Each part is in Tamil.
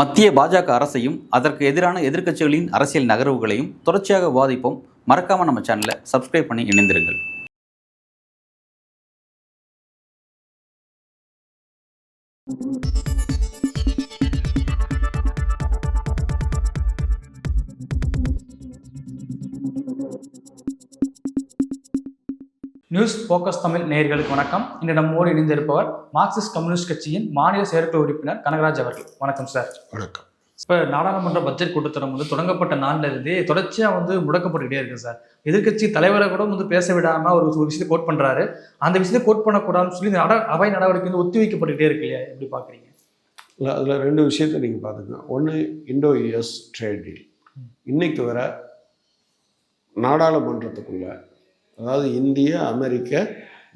மத்திய பாஜக அரசையும் அதற்கு எதிரான எதிர்க்கட்சிகளின் அரசியல் நகர்வுகளையும் தொடர்ச்சியாக விவாதிப்போம். மறக்காம நம்ம சேனலை சப்ஸ்கிரைப் பண்ணி இணைந்திருங்கள். நியூஸ் ஃபோக்கஸ் தமிழ் நேயர்களுக்கு வணக்கம். இன்று நம்மோடு இணைந்திருப்பவர் மார்க்சிஸ்ட் கம்யூனிஸ்ட் கட்சியின் மாநில செயற்குழு உறுப்பினர் கனகராஜ் அவர்கள். வணக்கம் சார். வணக்கம். இப்போ நாடாளுமன்ற பட்ஜெட் கூட்டத்தொடர் வந்து தொடங்கப்பட்ட நாள்ல இருந்தே தொடர்ச்சியாக வந்து முடக்கப்பட்டுக்கிட்டே இருக்கு சார். எதிர்க்கட்சி தலைவரை கூட வந்து பேச விடாம ஒரு விஷயத்தை கோட் பண்றாரு. அந்த விஷயத்தை கோட் பண்ணக்கூடாதுன்னு சொல்லி இந்த நட- அவை நடவடிக்கை வந்து ஒத்திவைக்கப்பட்டுக்கிட்டே இருக்கு இல்லையா? எப்படி பாக்குறீங்க? இல்லை அதில் ரெண்டு விஷயத்தை நீங்கள் பார்த்துக்கங்க ஒன்று இண்டோ யுஎஸ் ட்ரேட் டீல். இன்னைக்கு வர நாடாளுமன்றத்துக்குள்ள அதாவது இந்திய அமெரிக்க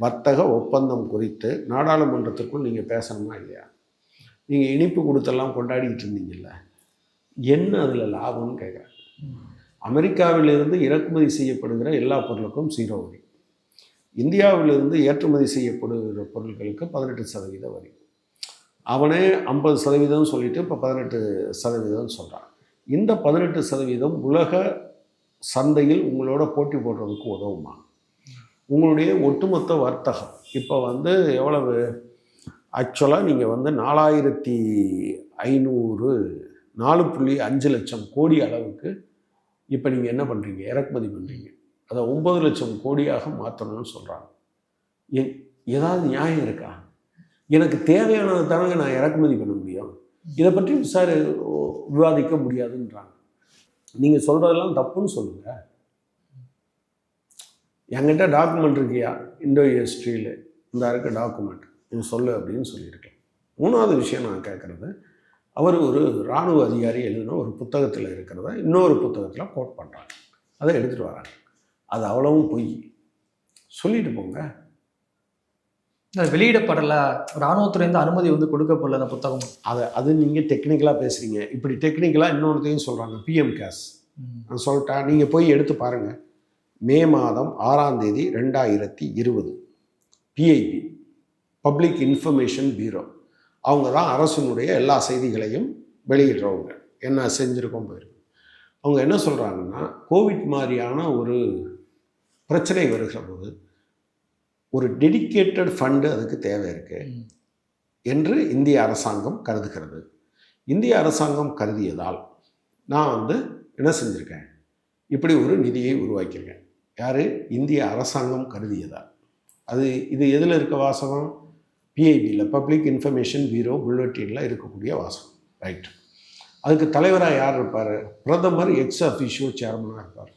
வர்த்தக ஒப்பந்தம் குறித்து நாடாளுமன்றத்திற்குள் நீங்கள் பேசணுமா இல்லையா? நீங்கள் இனிப்பு கொடுத்தெல்லாம் கொண்டாடிக்கிட்டு இருந்தீங்கல்ல. என்ன அதில் லாபம்னு கேட்குறேன் அமெரிக்காவிலிருந்து இறக்குமதி செய்யப்படுகிற எல்லா பொருளுக்கும் ஜீரோ வரி. இந்தியாவிலிருந்து ஏற்றுமதி செய்யப்படுகிற பொருட்களுக்கு பதினெட்டு சதவீத வரி. அவனே ஐம்பது சதவீதம் சொல்லிட்டு இப்போ பதினெட்டு சதவீதம் சொல்கிறான் இந்த பதினெட்டு சதவீதம் உலக சந்தையில் உங்களோட போட்டி போடுறதுக்கு உதவுமா? உங்களுடைய ஒட்டுமொத்த வர்த்தகம். இப்போ வந்து எவ்வளவு? ஆக்சுவலாக நீங்கள் வந்து நாலாயிரத்தி ஐநூறு நாலு புள்ளி அஞ்சு லட்சம் கோடி அளவுக்கு இப்போ நீங்கள் என்ன பண்ணுறீங்க இறக்குமதி பண்ணுறீங்க அதை ஒம்பது லட்சம் கோடியாக மாற்றணும்னு சொல்கிறாங்க எ ஏதாவது நியாயம் இருக்கா? எனக்கு தேவையானது தானங்க நான் இறக்குமதி பண்ண முடியும். இதை பற்றி விசாரி விவாதிக்க முடியாதுன்றாங்க. நீங்கள் சொல்கிறதெல்லாம் தப்புன்னு சொல்லுங்கள் என்கிட்ட டாக்குமெண்ட் இருக்கியா? இண்டோ ஹிஸ்ட்ரியில் இந்த இருக்க டாக்குமெண்ட் நீ சொல்லு அப்படின்னு சொல்லியிருக்கேன். மூணாவது விஷயம் நான் கேட்குறது அவர் ஒரு இராணுவ அதிகாரி எழுதின ஒரு புத்தகத்தில் இருக்கிறத இன்னொரு புத்தகத்தில் கோட் பண்ணுறாங்க அதை எடுத்துகிட்டு வராங்க. அது அவ்வளவும் பொய். சொல்லிட்டு போங்க. வெளியிடப்படல ராணுவத்துறையிருந்து அனுமதி வந்து கொடுக்கப்படல அந்த புத்தகம். அதை அது நீங்கள் டெக்னிக்கலாக பேசுகிறீங்க இப்படி டெக்னிக்கலாக இன்னொருத்தையும் சொல்கிறாங்க பிஎம் கேஸ் நான் சொல்லிட்டேன். நீங்கள் போய் எடுத்து பாருங்கள் மே மாதம் ஆறாம் தேதி ரெண்டாயிரத்தி இருபது. பிஐபி பப்ளிக் இன்ஃபர்மேஷன் பியூரோ அவங்க தான் அரசினுடைய எல்லா செய்திகளையும் வெளியிடுறவங்க. என்ன செஞ்சுருக்கோம் போயிருக்கு அவங்க என்ன சொல்கிறாங்கன்னா கோவிட் மாதிரியான ஒரு பிரச்சனை வருகிற போது ஒரு டெடிகேட்டட் ஃபண்டு அதுக்கு தேவை இருக்குது என்று இந்திய அரசாங்கம் கருதுகிறது. இந்திய அரசாங்கம் கருதியதால் நான் வந்து என்ன செஞ்சுருக்கேன்? இப்படி ஒரு நிதியை உருவாக்கியிருக்கேன். யார்? இந்திய அரசாங்கம் கருதியதால் அது இது எதில் இருக்க வாசகம்? பிஐபியில் பப்ளிக் இன்ஃபர்மேஷன் பியூரோ புல்லட்டினில் இருக்கக்கூடிய வாசகம் ரைட் அதுக்கு தலைவராக யார் இருப்பார்? பிரதமர் எக்ஸ் அஃபிஷியோ சேர்மனாக இருப்பார்.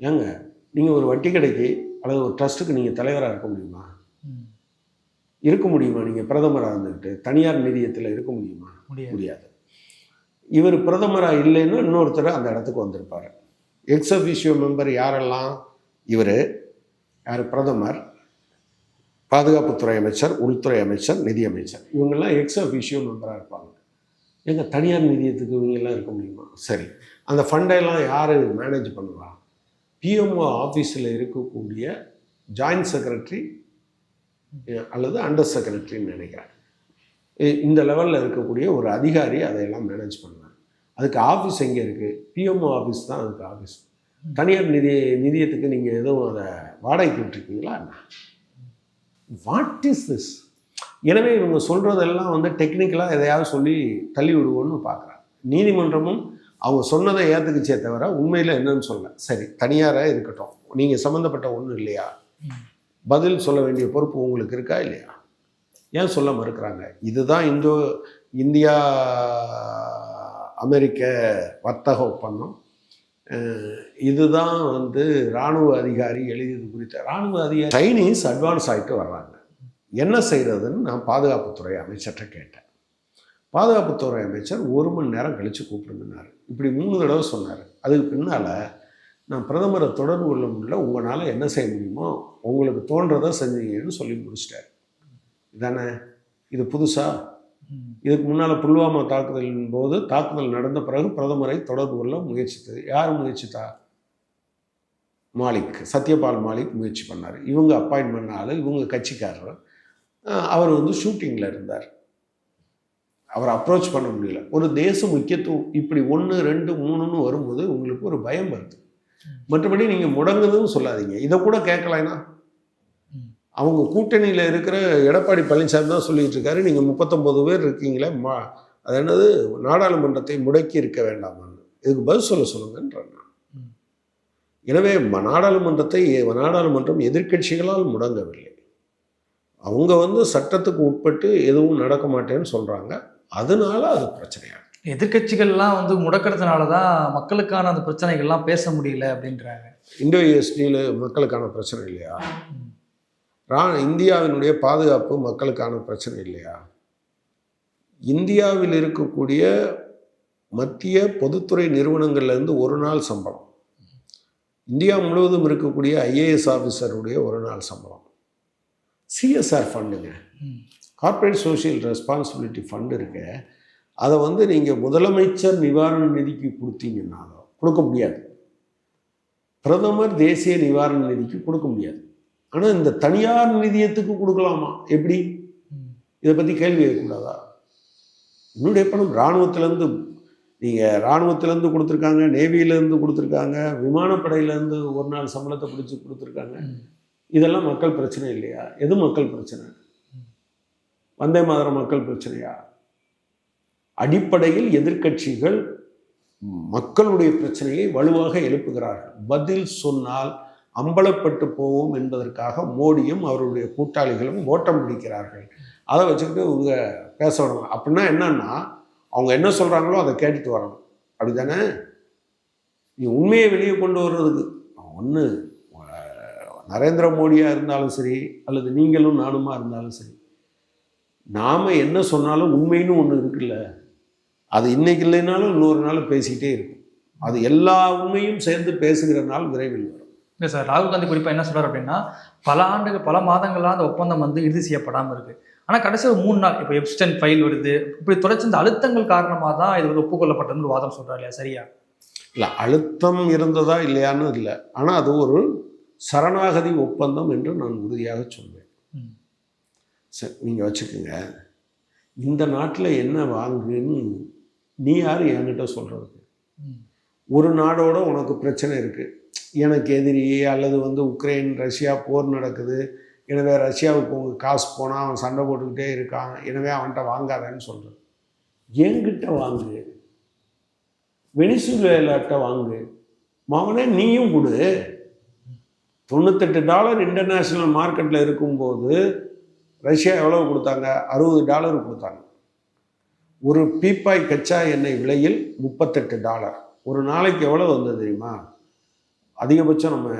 ஏங்க நீங்கள் ஒரு வட்டி கடைக்கு அல்லது ஒரு ட்ரஸ்ட்டுக்கு நீங்கள் தலைவராக இருக்க முடியுமா? இருக்க முடியுமா? நீங்கள் பிரதமராக இருந்துக்கிட்டு தனியார் நிதியத்தில் இருக்க முடியுமா? முடியாது. இவர் பிரதமராக இல்லைன்னா இன்னொருத்தர் அந்த இடத்துக்கு வந்திருப்பார். எக்ஸ் அஃபிஷியோ மெம்பர் யாரெல்லாம்? இவர் யார் பிரதமர்? பாதுகாப்புத்துறை அமைச்சர் உள்துறை அமைச்சர் நிதி அமைச்சர். இவங்கெல்லாம் எக்ஸ் அஃபிஷியோ மெம்பராக இருப்பாங்க. எங்கள் தனியார் நிதியத்துக்கு இவங்கெல்லாம் இருக்க முடியுமா? சரி. அந்த ஃபண்டையெல்லாம் யார் மேனேஜ் பண்ணுவா? பிஎம்ஓ ஆஃபீஸில் இருக்கக்கூடிய ஜாயின்ட் செக்ரட்டரி அல்லது அண்டர் செக்ரட்டரின்னு நினைக்கிறேன். இந்த லெவலில் இருக்கக்கூடிய ஒரு அதிகாரி அதையெல்லாம் மேனேஜ் பண்ணுவார் அதுக்கு ஆஃபீஸ் எங்கே இருக்குது பிஎம்ஓ ஆஃபீஸ் தான் அதுக்கு ஆஃபீஸ் தனியார் நிதி நிதியத்துக்கு நீங்கள் எதுவும் அதை வாடகைக்கு விட்டுருக்கீங்களா வாட் இஸ் திஸ் எனவே இவங்க சொல்கிறதெல்லாம் வந்து டெக்னிக்கலாக எதையாவது சொல்லி தள்ளி விடுவோன்னு பார்க்குறாங்க. நீதிமன்றமும் அவங்க சொன்னதை ஏற்றுக்குச்சே தவிர உண்மையில் என்னன்னு சொல்ல சரி தனியாராக இருக்கட்டும். நீங்கள் சம்மந்தப்பட்ட ஒன்றும் இல்லையா? பதில் சொல்ல வேண்டிய பொறுப்பு உங்களுக்கு இருக்கா இல்லையா? ஏன் சொல்ல மறுக்கிறாங்க? இதுதான் இந்தோ இந்தியா அமெரிக்க வர்த்தக ஒப்பந்தம். இதுதான் வந்து இராணுவ அதிகாரி எழுதியது குறித்த இராணுவ அதிகாரி சைனீஸ் அட்வான்ஸ் ஆகிட்டு வர்றாங்க. என்ன செய்கிறதுன்னு நான் பாதுகாப்புத்துறை அமைச்சர்கிட்ட கேட்டேன். பாதுகாப்புத்துறை அமைச்சர் ஒரு மணி நேரம் கழித்து கூப்பிடுங்கன்னார். இப்படி மூணு தடவை சொன்னார். அதுக்கு பின்னால் நான் பிரதமரை தொடர்பு கொள்ள முடியல உங்களால் என்ன செய்ய முடியுமோ உங்களுக்கு தோன்றதை செஞ்சீங்கன்னு சொல்லி முடிச்சிட்டார். இதானே? இது புதுசாக இதுக்கு முன்னால் புல்வாமா தாக்குதலின் போது தாக்குதல் நடந்த பிறகு பிரதமரை தொடர்பு கொள்ள முயற்சித்தது. யார் முயற்சித்தா? மாலிக். சத்யபால் மாலிக் முயற்சி பண்ணார். இவங்க அப்பாயின்மெண்ட் ஆள் இவங்க கட்சிக்காரர். அவர் வந்து ஷூட்டிங்கில் இருந்தார். அவரை அப்ரோச் பண்ண முடியல. ஒரு தேச முக்கியத்துவம் இப்படி ஒன்று ரெண்டு மூணுன்னு வரும்போது உங்களுக்கு ஒரு பயம் வருது. மற்றபடி நீங்கள் முடங்குதுன்னு சொல்லாதீங்க. இதை கூட கேட்கலைன்னா. அவங்க கூட்டணியில் இருக்கிற எடப்பாடி பழனிசாமி தான் சொல்லிட்டு இருக்காரு. நீங்கள் முப்பத்தொம்போது பேர் இருக்கீங்களே மா அது என்னது? நாடாளுமன்றத்தை முடக்கி இருக்க வேண்டாமான்னு. இதுக்கு பதில் சொல்ல சொல்லுங்கன்றாங்க ம். எனவே நாடாளுமன்றத்தை நாடாளுமன்றம் எதிர்க்கட்சிகளால் முடங்கவில்லை. அவங்க வந்து சட்டத்துக்கு உட்பட்டு எதுவும் நடக்க மாட்டேன்னு சொல்கிறாங்க அதனால அது பிரச்சனையா எதிர்க்கட்சிகள்லாம் வந்து முடக்கிறதுனால தான் மக்களுக்கான அந்த பிரச்சனைகள்லாம் பேச முடியல அப்படின்றாங்க. இந்தோ யூஎஸ்டியில் மக்களுக்கான பிரச்சனை இல்லையா? ரா இந்தியாவினுடைய பாதுகாப்பு மக்களுக்கான பிரச்சனை இல்லையா? இந்தியாவில் இருக்கக்கூடிய மத்திய பொதுத்துறை நிறுவனங்கள்லேருந்து ஒரு நாள் சம்பளம். இந்தியா முழுவதும் இருக்கக்கூடிய ஐஏஎஸ் ஆஃபீஸருடைய ஒரு நாள் சம்பளம். சிஎஸ்ஆர் ஃபண்டுங்க. கார்ப்பரேட் சோஷியல் ரெஸ்பான்சிபிலிட்டி ஃபண்ட் இருக்கு. அதை வந்து நீங்கள் முதலமைச்சர் நிவாரண நிதிக்கு கொடுத்தீங்கன்னாலும் கொடுக்க முடியாது. பிரதமர் தேசிய நிவாரண நிதிக்கு கொடுக்க முடியாது. ஆனால் இந்த தனியார் நிதியத்துக்கு கொடுக்கலாமா? எப்படி? இதை பற்றி கேள்வி கேட்கக்கூடாதா? என்னுடைய பணம் இராணுவத்திலேருந்து நீங்கள் இராணுவத்திலேருந்து கொடுத்துருக்காங்க நேவியிலேருந்து கொடுத்துருக்காங்க விமானப்படையிலேருந்து ஒரு நாள் சம்பளத்தை பிடிச்சி கொடுத்துருக்காங்க. இதெல்லாம் மக்கள் பிரச்சனை இல்லையா? எது மக்கள் பிரச்சனை? வந்தே மாதரம் மக்கள் பிரச்சனையா? அடிப்படையில் எதிர்க்கட்சிகள் மக்களுடைய பிரச்சனையை வலுவாக எழுப்புகிறார்கள். பதில் சொன்னால் அம்பலப்பட்டு போவோம் என்பதற்காக மோடியும் அவருடைய கூட்டாளிகளும் ஓட்டம் பிடிக்கிறார்கள். அதை வச்சுக்கிட்டு இவங்க பேச அப்படின்னா என்னன்னா அவங்க என்ன சொல்கிறாங்களோ அதை கேட்டுட்டு வரணும். அப்படிதானே நீ உண்மையை வெளியே கொண்டு வர்றதுக்கு. ஒன்று நரேந்திர மோடியாக இருந்தாலும் சரி அல்லது நீங்களும் நானுமா இருந்தாலும் சரி நாம் என்ன சொன்னாலும் உண்மைன்னு ஒன்று இருக்குல்ல. அது இன்னைக்கு இல்லைனாலும் இன்னொரு நாள் பேசிக்கிட்டே இருக்கும். அது எல்லா உண்மையும் சேர்ந்து பேசுகிற நாள் விரைவில் வரும். இல்லை சார் ராகுல் காந்தி குறிப்பாக என்ன சொல்றாரு அப்படின்னா பல ஆண்டுகள் பல மாதங்களாக அந்த ஒப்பந்தம் வந்து இறுதி செய்யப்படாமல் இருக்கு. ஆனால் கடைசி ஒரு மூணு நாள் இப்போ எப்ஸ்டன் ஃபைல் வருது. இப்படி தொடர்ச்சி இந்த அழுத்தங்கள் காரணமாக தான் இது வந்து ஒப்புக்கொள்ளப்பட்டதுன்னு வாதம் சொல்றாரு இல்லையா? சரியா? இல்லை அழுத்தம் இருந்ததா இல்லையான்னு இல்லை. ஆனால் அது ஒரு சரணாகதி ஒப்பந்தம் என்று நான் உறுதியாக சொல்வேன். சரி நீங்கள் வச்சுக்கோங்க. இந்த நாட்டில் என்ன வாங்குன்னு நீ யார் என்கிட்ட சொல்கிறதுக்கு ம். ஒரு நாடோட உனக்கு பிரச்சனை இருக்குது எனக்கு எதிரி அல்லது வந்து உக்ரைன் ரஷ்யா போர் நடக்குது. எனவே ரஷ்யாவுக்கு உங்கள் காசு போனால் அவன் சண்டை போட்டுக்கிட்டே இருக்கான். எனவே அவன்கிட்ட வாங்காதேன்னு சொல்கிறேன் என்கிட்ட வாங்கு. வெனிசுவேலாட்ட வாங்கு. மகனே நீயும் கொடு. தொண்ணூத்தெட்டு டாலர் இன்டர்நேஷ்னல் மார்க்கெட்டில் இருக்கும்போது ரஷ்யா எவ்வளவு கொடுத்தாங்க? அறுபது டாலர் கொடுத்தாங்க. ஒரு பீப்பாய் கச்சா எண்ணெய் விலையில் முப்பத்தெட்டு டாலர். ஒரு நாளைக்கு எவ்வளோ வந்தது தெரியுமா? அதிகபட்சம் நம்ம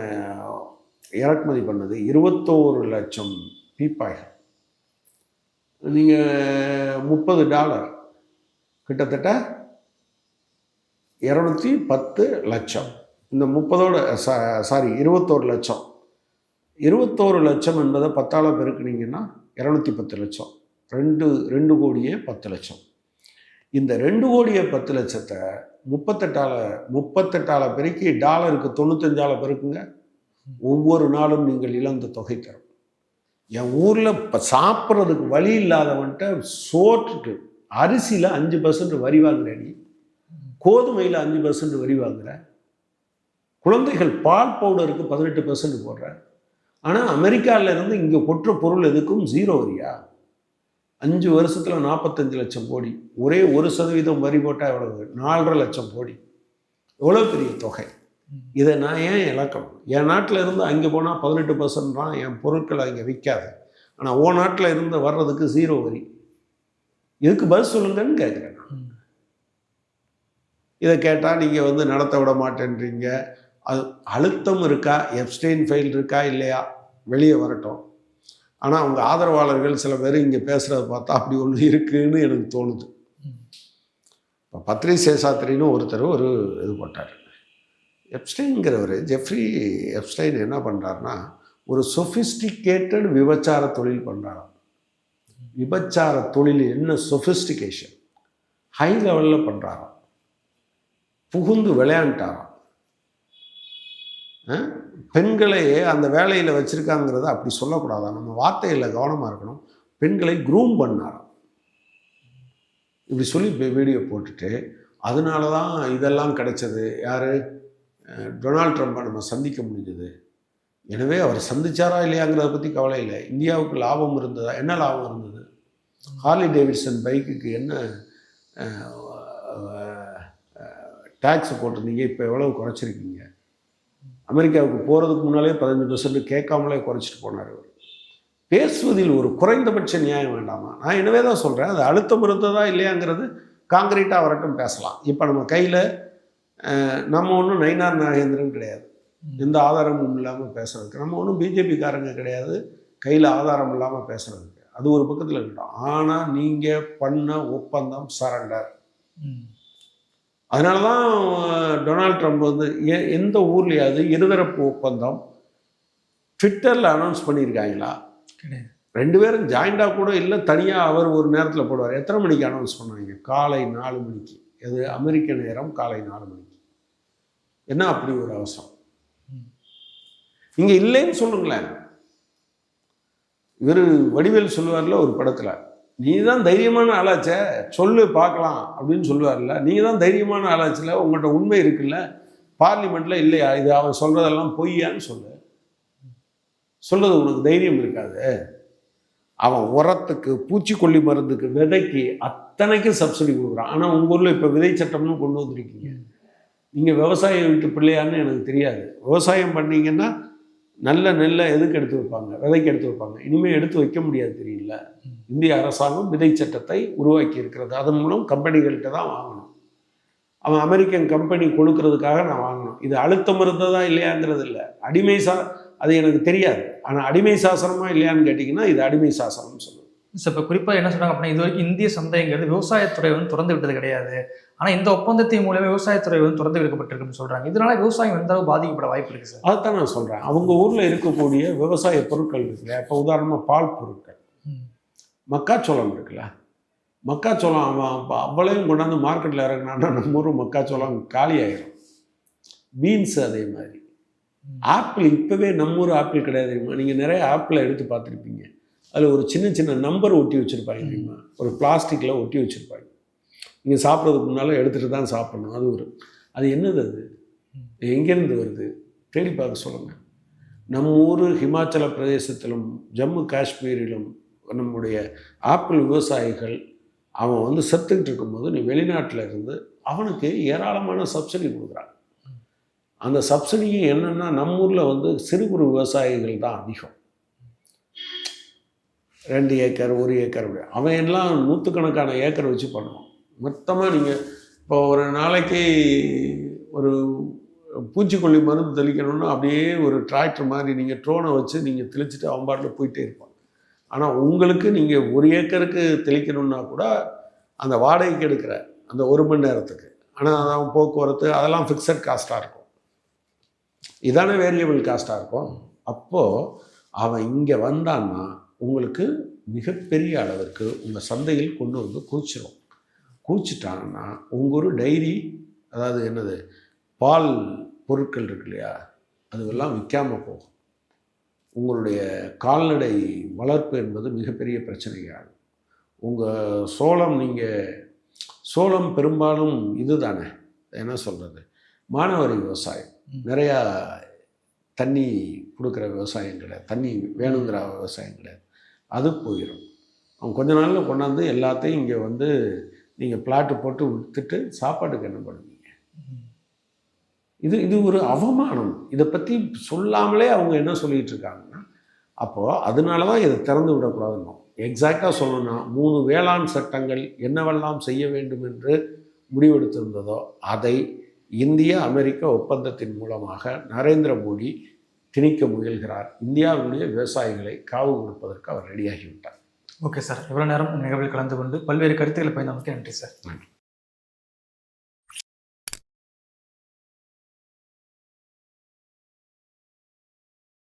இறக்குமதி பண்ணது இருபத்தோரு லட்சம் பீப்பாய்கள். நீங்கள் முப்பது டாலர். கிட்டத்தட்ட இரநூத்தி பத்து லட்சம். இந்த முப்பதோட சாரி இருபத்தோரு லட்சம். இருபத்தோரு லட்சம் என்பதை பத்தால் பெருக்குனீங்கன்னா இரநூத்தி பத்து லட்சம். ரெண்டு ரெண்டு கோடியே பத்து லட்சம். இந்த ரெண்டு கோடியே பத்து லட்சத்தை முப்பத்தெட்டால முப்பத்தெட்டால பெருக்கி டாலருக்கு தொண்ணூத்தஞ்சால பெருக்குங்க. ஒவ்வொரு நாளும் நீங்கள் இழந்த தொகை தரும். என் ஊரில் இப்போ சாப்பிட்றதுக்கு வழி இல்லாதவன்ட்ட சோற்றுக்கு அரிசியில் அஞ்சு பர்சன்ட் வரி வாங்குற நீ. கோதுமையில் அஞ்சு பர்சன்ட் வரி வாங்குற. குழந்தைகள் பால் பவுடருக்கு பதினெட்டு பர்சன்ட் போடுற. ஆனால் அமெரிக்காவிலேருந்து இங்கே கொட்டுற பொருள் எதுக்கும் ஜீரோ வரியா? அஞ்சு வருஷத்தில் நாற்பத்தஞ்சு லட்சம் கோடி. ஒரே ஒரு சதவீதம் வரி போட்டால் எவ்வளவு? நாலரை லட்சம் கோடி. எவ்வளோ பெரிய தொகை? இதை நான் ஏன் இழக்கணும்? என் நாட்டில் இருந்து அங்கே போனால் பதினெட்டு பர்சன்ட் தான் என் பொருட்களை அங்கே விற்காது. ஆனால் ஓ நாட்டில் இருந்து வர்றதுக்கு ஜீரோ வரி. இதுக்கு பதில் சொல்லுங்கன்னு கேட்குறேன். இதை கேட்டால் நீங்கள் வந்து நடத்த விட மாட்டேன்றீங்க. அது அழுத்தம் இருக்கா? எப்ஸ்டெயின் ஃபைல் இருக்கா? இல்லையா? வெளியே வரட்டும். ஆனால் அவங்க ஆதரவாளர்கள் சில பேர் இங்கே பேசுகிறத பார்த்தா அப்படி ஒன்று இருக்குன்னு எனக்கு தோணுது. இப்போ பத்ரி சேசாத்திரின்னு ஒருத்தர் ஒரு இது போட்டார். எப்ஸ்டைன்கிறவர் ஜெஃப்ரி எப்ஸ்டைன் என்ன பண்ணுறாருன்னா ஒரு சொஃபிஸ்டிகேட்டட் விபச்சார தொழில் பண்ணுறாராம் விபச்சார தொழில் என்ன சொஃபிஸ்டிகேஷன் ஹை லெவலில் பண்ணுறாராம் புகுந்து விளையாண்டாராம். அஹ்? பெண்களையே அந்த வேலையில் வச்சுருக்காங்கிறத அப்படி சொல்லக்கூடாதா? நம்ம வார்த்தையில் கவனமாக இருக்கணும். பெண்களை க்ரூம் பண்ணாராம். இப்படி சொல்லி வீடியோ போட்டுட்டு அதனால தான் இதெல்லாம் கிடைச்சது. யார்? டொனால்ட் ட்ரம்ப்பை நம்ம சந்திக்க முடிஞ்சது. எனவே அவர் சந்திச்சாரா இல்லையாங்கிறத பற்றி கவலை இல்லை. இந்தியாவுக்கு லாபம் இருந்ததா? என்ன லாபம் இருந்தது? ஹார்லி டேவிட்சன் பைக்குக்கு என்ன டேக்ஸ் போட்டிருந்தீங்க? இப்போ எவ்வளவு குறைச்சிருக்கீங்க? அமெரிக்காவுக்கு போகிறதுக்கு முன்னாலே பதினஞ்சு பர்சன்ட் கேட்காமலே குறைச்சிட்டு போனார் அவர் பேசுவதில் ஒரு குறைந்தபட்ச நியாயம் வேண்டாமா? நான் என்னவே தான் சொல்கிறேன் அது அழுத்தம் இருந்ததா இல்லையாங்கிறது காங்கிரீட்டாக வரட்டும் பேசலாம். இப்போ நம்ம கையில் நம்ம ஒன்றும் நயினார் நாகேந்திரன் கிடையாது. எந்த ஆதாரமும் இல்லாமல் பேசுறதுக்கு. நம்ம ஒன்றும் பிஜேபிக்காரங்க கிடையாது கையில் ஆதாரம் இல்லாமல் பேசுறதுக்கு. அது ஒரு பக்கத்தில் இருக்கட்டும். ஆனால் நீங்கள் பண்ண ஒப்பந்தம் சரண்டர். அதனால தான் டொனால்ட் ட்ரம்ப் வந்து எ- எந்த ஊர்லேயாவது இருதரப்பு ஒப்பந்தம் ட்விட்டரில் அனௌன்ஸ் பண்ணியிருக்காங்களா? ரெண்டு பேரும் ஜாயிண்டாக கூட இல்லை தனியாக அவர் ஒரு நேரத்தில் போடுவார். எத்தனை மணிக்கு அனௌன்ஸ் பண்ணாங்க காலை நாலு மணிக்கு. இது அமெரிக்க நேரம் காலை நாலு மணிக்கு. என்ன அப்படி ஒரு அவசரம். இங்கே இல்லைன்னு சொல்லுங்களேன். இவர் வடிவேல் சொல்லுவார்ல ஒரு படத்தில் நீ தான் தைரியமான ஆளாச்ச சொல்லு பார்க்கலாம் அப்படின்னு சொல்லுவார்ல. நீங்கள் தான் தைரியமான ஆளாச்சில் உங்கள்கிட்ட உண்மை இருக்குல்ல பார்லிமெண்ட்டில் இல்லையா? இது அவன் சொல்கிறதெல்லாம் பொய்யான்னு சொல்லு. சொல்கிறது உனக்கு தைரியம் இருக்காது. அவன் உரத்துக்கு பூச்சிக்கொல்லி மருந்துக்கு விதைக்கு அத்தனைக்கும் சப்சிடி கொடுக்குறான். ஆனால் உங்கள் ஊரில் இப்போ விதை சட்டம்னு கொண்டு வந்திருக்கீங்க. நீங்கள் விவசாயம் வீட்டு பிள்ளையான்னு எனக்கு தெரியாது. விவசாயம் பண்ணீங்கன்னா நல்ல நெல்லை எதுக்கு எடுத்து வைப்பாங்க? விதைக்கு எடுத்து வைப்பாங்க. இனிமேல் எடுத்து வைக்க முடியாது தெரியல. இந்திய அரசாங்கம் விதை சட்டத்தை உருவாக்கி இருக்கிறது. அதன் மூலம் கம்பெனிகள்கிட்ட தான் வாங்கணும். அவன் அமெரிக்கன் கம்பெனி கொடுக்கறதுக்காக நான் வாங்கணும். இது அழுத்தம் இருந்ததா இல்லையாங்கிறது இல்லை. அடிமை சா அது எனக்கு தெரியாது. ஆனால் அடிமை சாசனமா இல்லையான்னு கேட்டிங்கன்னா இது அடிமை சாசனம்னு சொல்லுவேன் சார் இப்போ குறிப்பாக என்ன சொல்றாங்க அப்படின்னா இது வரைக்கும் இந்திய சந்தைங்கிறது விவசாயத்துறை வந்து திறந்து விட்டது கிடையாது. ஆனால் இந்த ஒப்பந்தத்தின் மூலமே விவசாயத்துறை வந்து திறந்து வைக்கப்பட்டிருக்குன்னு சொல்றாங்க. இதனால விவசாயம் எந்த அளவு பாதிக்கப்பட வாய்ப்பு இருக்கு சார் அதைத்தான் நான் சொல்கிறேன் அவங்க ஊரில் இருக்கக்கூடிய விவசாய பொருட்கள் இருக்குல்ல இப்போ உதாரணமாக பால் பொருட்கள். மக்காச்சோளம் இருக்குல்ல. மக்காச்சோளம் அவன் அப்ப அவ்வளவையும் கொண்டாந்து மார்க்கெட்டில் இறங்கினான்னா நம்ம ஊர் மக்காச்சோளம் காலி ஆயிரும். பீன்ஸ் அதே மாதிரி. ஆப்பிள் இப்போவே நம்ம ஊர் ஆப்பிள் கிடையாது தெரியுமா நீங்கள் நிறைய ஆப்பிளை எடுத்து பார்த்துருப்பீங்க. அதில் ஒரு சின்ன சின்ன நம்பர் ஒட்டி வச்சுருப்பாங்க தெரியுமா? ஒரு பிளாஸ்டிக்கில் ஒட்டி வச்சுருப்பாங்க. நீங்கள் சாப்பிட்றதுக்கு முன்னால் எடுத்துகிட்டு தான் சாப்பிட்ணும். அது ஒரு அது என்னது அது? எங்கேருந்து வருது? தேடி பார்க்க சொல்லுங்கள் நம்ம ஊர் ஹிமாச்சல பிரதேசத்திலும் ஜம்மு காஷ்மீரிலும் நம்முடைய ஆப்பிள் விவசாயிகள் அவன் வந்து செத்துக்கிட்டு இருக்கும்போது நீ வெளிநாட்டில் இருந்து அவனுக்கு ஏராளமான சப்சிடி கொடுக்குறான் அந்த சப்சிடியும் என்னென்னா நம்ம ஊரில் வந்து சிறு குறு விவசாயிகள் தான் அதிகம். ரெண்டு ஏக்கர் ஒரு ஏக்கர் அப்படி. அவன் எல்லாம் நூற்றுக்கணக்கான ஏக்கர் வச்சு பண்ணுவான். மொத்தமாக நீங்கள் இப்போ ஒரு நாளைக்கு ஒரு பூச்சிக்கொல்லி மருந்து தெளிக்கணும்னா அப்படியே ஒரு டிராக்டர் மாதிரி நீங்கள் ட்ரோனை வச்சு நீங்கள் தெளிச்சுட்டு அவன் பாட்டில் போயிட்டே இருப்பான். ஆனால் உங்களுக்கு நீங்கள் ஒரு ஏக்கருக்கு தெளிக்கணும்னா கூட அந்த வாடகைக்கு எடுக்கிற அந்த ஒரு மணி நேரத்துக்கு. ஆனால் அதான் போக்குவரத்து அதெல்லாம் ஃபிக்ஸட் காஸ்ட்டாக இருக்கும். இதானே வேரியபிள் காஸ்ட்டாக இருக்கும். அப்போது அவன் இங்கே வந்தான்னா உங்களுக்கு மிகப்பெரிய அளவிற்கு உங்கள் சந்தையில் கொண்டு வந்து குவிச்சிரும். குவிச்சிட்டாங்கன்னா உங்கள் ஒரு டைரி அதாவது என்னது பால் பொருட்கள் இருக்கு இல்லையா அதுவெல்லாம் விற்காம போகும். உங்களுடைய கால்நடை வளர்ப்பு என்பது மிகப்பெரிய பிரச்சனையாகும். உங்கள் சோளம் நீங்கள் சோளம் பெரும்பாலும் இதுதானே என்ன சொல்கிறது மானாவாரி விவசாயம். நிறையா தண்ணி கொடுக்குற விவசாயம் கிடையாது தண்ணி வேணுங்கிற விவசாயம் கிடையாது அது போயிடும் அவன் கொஞ்ச நாளில் கொண்டாந்து எல்லாத்தையும் இங்கே வந்து நீங்கள் பிளாட்டு போட்டு விற்றுட்டு சாப்பாட்டுக்கு என்ன பண்ணுவீங்க? இது இது ஒரு அவமானம். இதை பற்றி சொல்லாமலே அவங்க என்ன சொல்லிகிட்டு இருக்காங்கன்னா அப்போது அதனால தான் இதை திறந்து விடக்கூடாதுன்னு எக்ஸாக்டாக சொல்லணும்னா மூணு வேளாண் சட்டங்கள் என்னவெல்லாம் செய்ய வேண்டும் என்று முடிவெடுத்திருந்ததோ அதை இந்திய அமெரிக்க ஒப்பந்தத்தின் மூலமாக நரேந்திர மோடி திணிக்க முயல்கிறார். இந்தியாவுடைய விவசாயிகளை காவு கொடுப்பதற்கு அவர் ரெடியாகிவிட்டார். Okay sir. இவ்வளோ நேரம் நிகழ்வில் கலந்து கொண்டு பல்வேறு கருத்துக்களை பயந்தமைக்கு நன்றி சார். நன்றி.